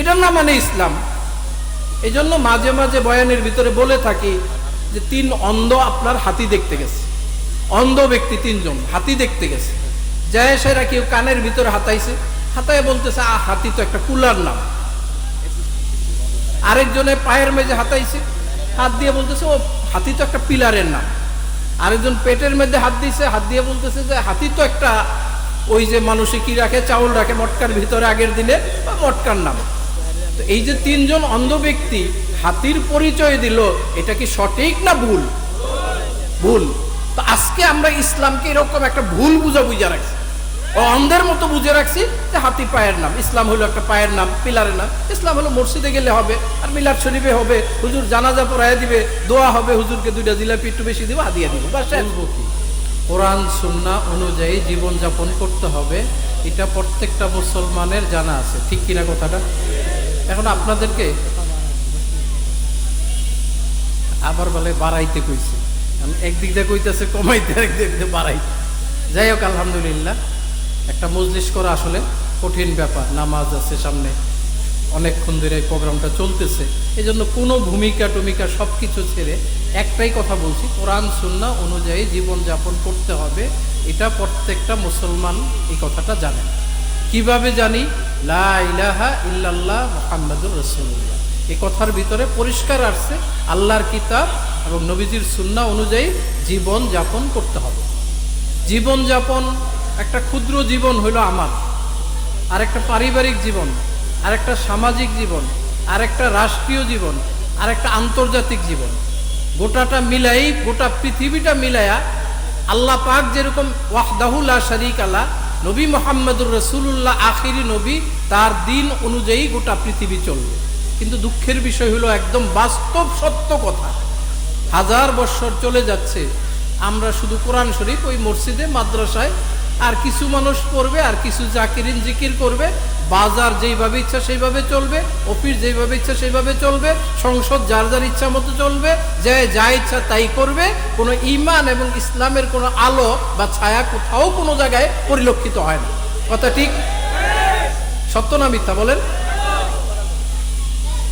এটার না মানে ইসলাম। এই জন্য মাঝে মাঝে বয়ানের ভিতরে বলে থাকি যে তিন অন্ধ আপনার হাতি দেখতে গেছে। অন্ধ ব্যক্তি তিনজন হাতি দেখতে গেছে। যায় সেরা কেউ কানের ভিতরে হাতাইছে, হাতায় বলতেছে আ হাতি তো একটা কুলার নাম আরেকজনে পায়ের মেঝে হাতাইছে, হাত দিয়ে বলতেছে, ও, হাতি তো একটা পিলারের নাম আরেকজন পেটের মধ্যে হাত দিয়েছে হাত দিয়ে বলতেছে যে, হাতি তো একটা ওই যে মানুষে কি রাখে, চাউল রাখে, মটকার ভিতরে আগের দিনে মটকার নাম। তো এই যে তিনজন অন্ধ ব্যক্তি হাতির পরিচয় দিল, এটা কি সঠিক না ভুল? ভুল। তো আজকে আমরা ইসলামকে এরকম একটা ভুল বুঝা বুঝা রাখছি। ও অন্ধের মতো বুঝে রাখছি যে হাতি পায়ের নাম। ইসলাম হলো একটা পায়ের নাম, পিলারের নাম। ইসলাম হলো মসজিদে গেলে হবে, আর মিলাদ শরীফে হবে। হুজুর জানাজা পড়ায় দিবে, দোয়া হবে, হুজুরকে দুইটা জিলাপি একটু বেশি দিব হাদিয়া দিব। বা কোরআন, সুন্না অনুযায়ী জীবনযাপন করতে হবে। এটা প্রত্যেকটা মুসলমানের জানা আছে। ঠিক কিনা কথাটা? এখন আপনাদেরকে আবার বলে বাড়াইতে কইছে। একদিক দিয়ে কইতেছে, কমাইতে একদিক দিয়ে বাড়াইতে। যাই হোক, আলহামদুলিল্লাহ, একটা মজলিস করা আসলে কঠিন ব্যাপার। নামাজ আছে সামনে, অনেকক্ষণ ধরে এই প্রোগ্রামটা চলতেছে। এই জন্য কোনো ভূমিকা টুমিকা সব কিছু ছেড়ে একটাই কথা বলছি, কোরআন সুন্না অনুযায়ী জীবনযাপন করতে হবে। এটা প্রত্যেকটা মুসলমান এই কথাটা জানে। কীভাবে জানি? লা ইল্লাল্লাহ মুহাম্মাদুর রাসূলুল্লাহ। এই কথার ভিতরে পরিষ্কার আসছে আল্লাহর কিতাব এবং নবীজির সুন্না অনুযায়ী জীবন যাপন করতে হবে। জীবন যাপন, একটা ক্ষুদ্র জীবন হইল আমার আর একটা পারিবারিক জীবন আর একটা সামাজিক জীবন আর একটা রাষ্ট্রীয় জীবন আর একটা আন্তর্জাতিক জীবন। গোটাটা মিলাই, গোটা পৃথিবীটা মিলাইয়া আল্লাহ পাক যেরকম ওয়াহদাহুল্লা শরিক আল্লাহ নবী মোহাম্মদুর রসুল্লাহ আখিরি নবী, তার দিন অনুযায়ী গোটা পৃথিবী চলবে। কিন্তু দুঃখের বিষয় হলো একদম বাস্তব সত্য কথা। হাজার বৎসর চলে যাচ্ছে, আমরা শুধু কোরআন শরীফ ওই মসজিদে, মাদ্রাসায়, আর কিছু মানুষ পড়বে, আর কিছু জাকিরিন জিকির করবে বাজার যেইভাবে ইচ্ছা সেইভাবে চলবে, অফিস যেইভাবে ইচ্ছা সেইভাবে চলবে, সংসদ যার যার ইচ্ছা মতো চলবে, যে যা ইচ্ছা তাই করবে, কোনো ইমান এবং ইসলামের কোনো আলো বা ছায়া কোথাও কোনো জায়গায় পরিলক্ষিত হয় না। কথা ঠিক? সত্য না মিথ্যা বলেন?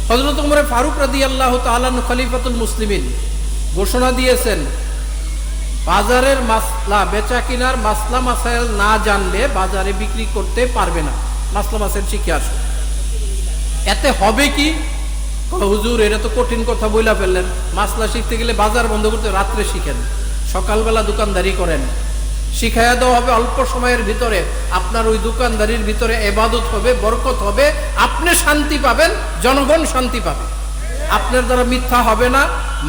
হজরত উমরে ফারুক রাদি আল্লাহ তালান খলিফাতুল মুসলিমিন ঘোষণা দিয়েছেন, বাজারের মাসলা, বেচা কিনার মাসলা মাসাইল না জানলে বাজারে বিক্রি করতে পারবে না। মাসলা মাসাইল শিখে আসো এতে হবে কি? হুজুর, এটা তো কঠিন কথা বইলা ফেললেন। মাসলা শিখতে গেলে বাজার বন্ধ করতে রাত্রে শিখেন। সকালবেলা দোকানদারি করেন। শিখাইয়া দেওয়া হবে অল্প সময়ের ভিতরে। আপনার ওই দোকানদারির ভিতরে এবাদত হবে, বরকত হবে। আপনি শান্তি পাবেন, জনগণ শান্তি পাবে। আপনার দ্বারা মিথ্যা হবে না।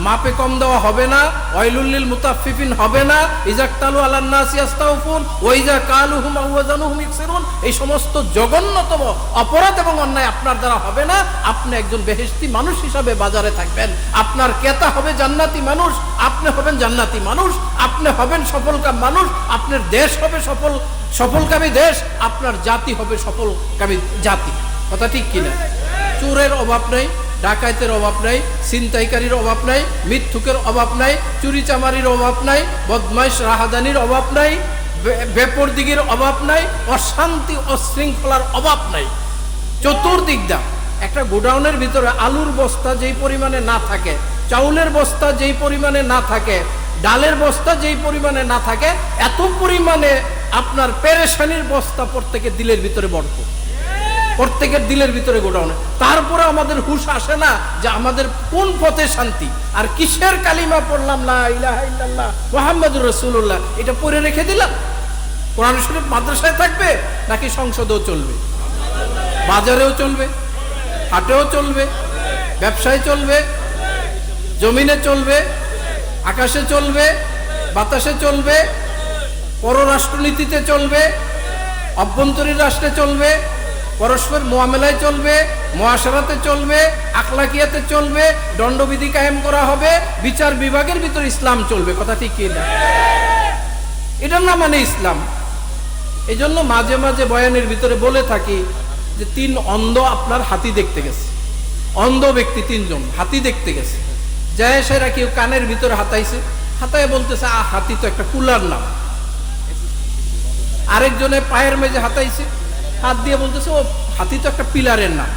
মাপে কম দেওয়া হবে না ওয়াইলুল্লিল মুতাফফিফিন হবে না ইজাক তালু আলান্নাস ইয়াস্তাউফুন ওয়াইজা কালুহুম আওয়াজানুহুম ইকসিরুন এই সমস্ত জঘন্যতম অপরাধ এবং অন্যায় আপনার দ্বারা হবে না, আপনি একজন বেহেশতি মানুষ হিসাবে বাজারে থাকবেন। আপনার ক্রেতা হবে জান্নাতি মানুষ, আপনি হবেন জান্নাতি মানুষ, আপনি হবেন সফলকাম মানুষ, আপনার দেশ হবে সফল, সফলকামী দেশ, আপনার জাতি হবে সফলকামী জাতি। কথা ঠিক কিনা? চোরের অভাব নেই। ডাকাইতের অভাব নাই, ছিনতাইকারীর অভাব নাই মৃত্যুকের অভাব নাই চুরি চামারির অভাব নাই, বদমাইশ রাহাদানির অভাব নাই বেপরদিগির অভাব নাই, অশান্তি অশৃঙ্খলার অভাব নাই। চতুর্দিক দা একটা গোডাউনের ভিতরে আলুর বস্তা যেই পরিমাণে না থাকে, চাউলের বস্তা যেই পরিমাণে না থাকে, ডালের বস্তা যেই পরিমাণে না থাকে, এত পরিমাণে আপনার পেরেশানির বস্তা প্রত্যেকে দিলের ভিতরে বর্ত প্রত্যেকের দিলের ভিতরে গোডাউনে। তারপরে আমাদের হুশ আসে না যে আমাদের কোন পথে শান্তি? আর কিসের কালিমা পড়লাম? না ইলাহা ইল্লাল্লাহ মোহাম্মদুর রসুল্লাহ এটা পড়ে রেখে দিলাম। কোরআন শরীফ মাদ্রাসায় থাকবে নাকি সংসদেও চলবে? বাজারেও চলবে, হাটেও চলবে, ব্যবসায় চলবে, জমিনে চলবে, আকাশে চলবে, বাতাসে চলবে, পররাষ্ট্রনীতিতে চলবে, অভ্যন্তরীণ রাষ্ট্রে চলবে পরস্পর মোয়ামেলায় চলবে মহাসারাতে চলবে আকলাকিয়াতে চলবে, দণ্ডবিধি কায়েম করা হবে, বিচার বিভাগের ভিতর ইসলাম চলবে। কথা ঠিক না? এটার না মানে ইসলাম। এই জন্য মাঝে মাঝে বয়ানের ভিতরে বলে থাকি যে তিন অন্ধ আপনার হাতি দেখতে গেছে। অন্ধ ব্যক্তি তিনজন, হাতি দেখতে গেছে। যায় সেরা কেউ কানের ভিতরে হাতাইছে, হাতায় বলতেছে আ হাতি তো একটা কুলার নাম। আরেকজনে পায়ের মেঝে হাতাইছে হাত দিয়ে বলতেছে, ও, হাতি তো একটা পিলারের নাম।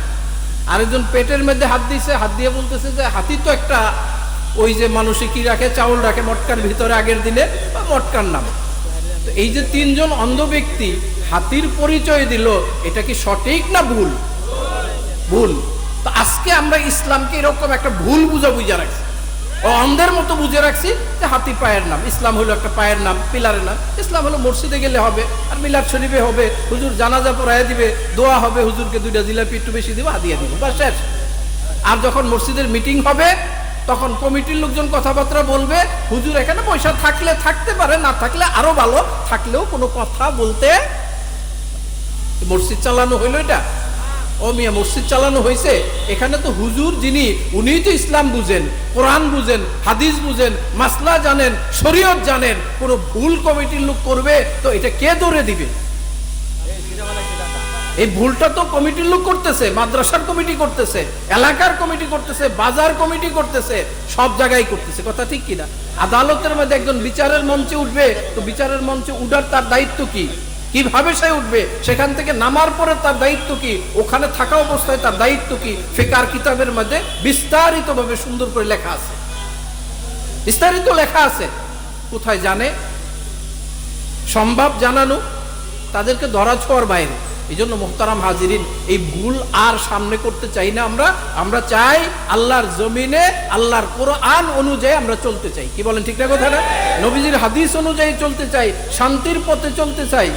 আরেকজন পেটের মধ্যে হাত দিছে, হাত দিয়ে বলতেছে যে, হাতি তো একটা, ওই যে মানুষে কি রাখে, চাউল রাখে, মটকার ভিতরে আগের দিনে, বা মটকার নাম। তো এই যে তিনজন অন্ধ ব্যক্তি, হাতির পরিচয় দিল, এটা কি সঠিক না ভুল? ভুল। তো আজকে আমরা ইসলামকে এরকম একটা ভুল বুঝা বুঝা রাখছি। অন্ধের মতো বুঝে রাখছি যে হাতি পায়ের নাম, ইসলাম হলো একটা পায়ের নাম, পিলারের নাম। ইসলাম হলো মসজিদে গেলে হবে, আর মিলাদ শরীফে হবে, হুজুর জানাজা পড়ায় দিবে, দোয়া হবে, হুজুরকে দুইটা জিলাপি একটু বেশি দিবে হাদিয়া দিবে বা শেষ। আর যখন মসজিদের মিটিং হবে, তখন কমিটির লোকজন কথাবার্তা বলবে, হুজুর এখানে পয়সা থাকলে থাকতে পারে, না থাকলে আরও ভালো, থাকলেও কোনো কথা বলতে মসজিদ চালানো হইল এটা। ও মিয়া মসজিদ চালানো হয়েছে, এখানে তো হুজুর যিনি, উনি তো ইসলাম বুঝেন, কোরআন বুঝেন, হাদিস বুঝেন, মাসলা জানেন, শরীয়ত জানেন, কোনো ভুল কমিটির লোক করবে, তো এটা কে ধরে দিবে? এই ভুলটা তো কমিটির লোক করতেছে, মাদ্রাসার কমিটি করতেছে, এলাকার কমিটি করতেছে, বাজার কমিটি করতেছে, সব জায়গায় করতেছে, কথা ঠিক কিনা? আদালতের মধ্যে একজন বিচারের মঞ্চে উঠবে, তো বিচারের মঞ্চে উঠার তার দায়িত্ব কি? কীভাবে সে উঠবে? সেখান থেকে নামার পরে তার দায়িত্ব কি? ওখানে থাকা অবস্থায় তার দায়িত্ব কি? ফেকার কিতাবের মধ্যে বিস্তারিত ভাবে সুন্দর করে লেখা আছে। বিস্তারিত লেখা আছে। কোথায় জানে? সম্ভব জানানো তাদেরকে ধরা ছোঁয়ার বাইরে। এই জন্য মোহতারাম হাজিরিন, এই ভুল আর সামনে করতে চাই না আমরা। আমরা চাই আল্লাহর জমিনে, আল্লাহর কোরআন অনুযায়ী আমরা চলতে চাই। কি বলেন ঠিক না কথা না নবীজির হাদিস অনুযায়ী চলতে চাই, শান্তির পথে চলতে চাই।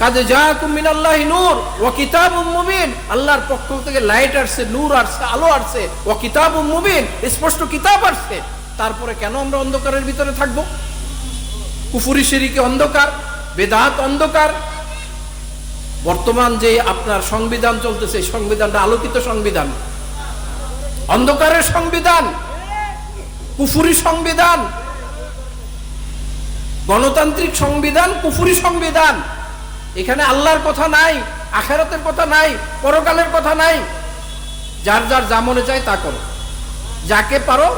কাজে যা কুমিন আল্লাহ নূর ও কিতাব মুবিন। আল্লাহর পক্ষ থেকে লাইট আসছে, নূর আসছে, আলো আসছে ও কিতাব মুবিন, স্পষ্ট কিতাব আসছে। তারপরে কেন আমরা অন্ধকারের ভিতরে থাকব? কুফুরি শিরিকে অন্ধকার, বেদাত অন্ধকার। বর্তমান যে আপনার সংবিধান চলতেছে সংবিধানটা আলোকিত সংবিধান। অন্ধকারের সংবিধান, কুফুরি সংবিধান, গণতান্ত্রিক সংবিধান, কুফুরি সংবিধান। এখানে আল্লাহর কথা নাই, আখেরাতের কথা নাই, পরকালের কথা নাই। যার যার যা মনে চায় তা করো। যাকে পারো,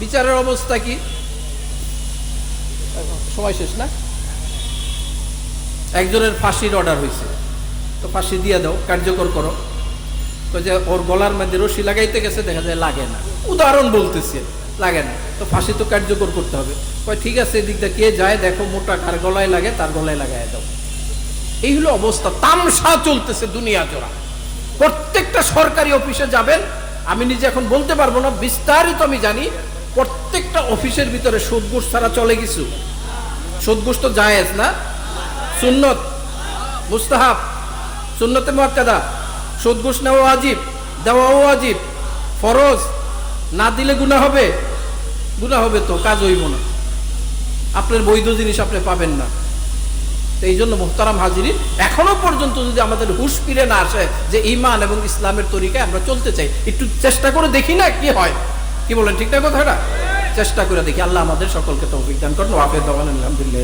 বিচারের অবস্থা কি? সময় শেষ না? একজনের ফাঁসির অর্ডার হয়েছে তো ফাঁসি দিয়ে দাও, কার্যকর করো। তো যে ওর গলার মধ্যে রশি লাগাইতে গেছে, দেখা যায় লাগে না। উদাহরণ বলতেছে, লাগে না। তো ফাঁসি তো কার্যকর করতে হবে। ঠিক আছে এদিকটা কে যায়, দেখো মোটা কার গলায় লাগে, তার গলায় লাগাই দাও। এই হলো অবস্থা, তামসা চলতেছে দুনিয়া জোড়া। প্রত্যেকটা সরকারি অফিসে যাবেন, আমি নিজে এখন বলতে পারব না, বিস্তারিত আমি জানি, প্রত্যেকটা অফিসের ভিতরে সুদঘুষ ছাড়া চলে কিছু? সুদঘুষ তো জায়েজ না? সুন্নত? মুস্তাহাব? সুন্নতে মহাক্কাদা সুদঘুষ নেওয়া আজীব দেওয়াও আজীব ফরজ? না দিলে গুণা হবে? গুণা হবে তো, কাজ হইব না। আপনার বৈধ জিনিস আপনি পাবেন না। তো এই জন্য মোহতারাম হাজিরি এখনও পর্যন্ত যদি আমাদের হুশ ফিরে না আসে যে ইমান এবং ইসলামের তরিকায় আমরা চলতে চাই, একটু চেষ্টা করে দেখি না কি হয়। কি বলেন, ঠিক না কথাটা? চেষ্টা করে দেখি। আল্লাহ আমাদের সকলকে তৌফিক দান করেন। আলহামদুলিল্লাহ।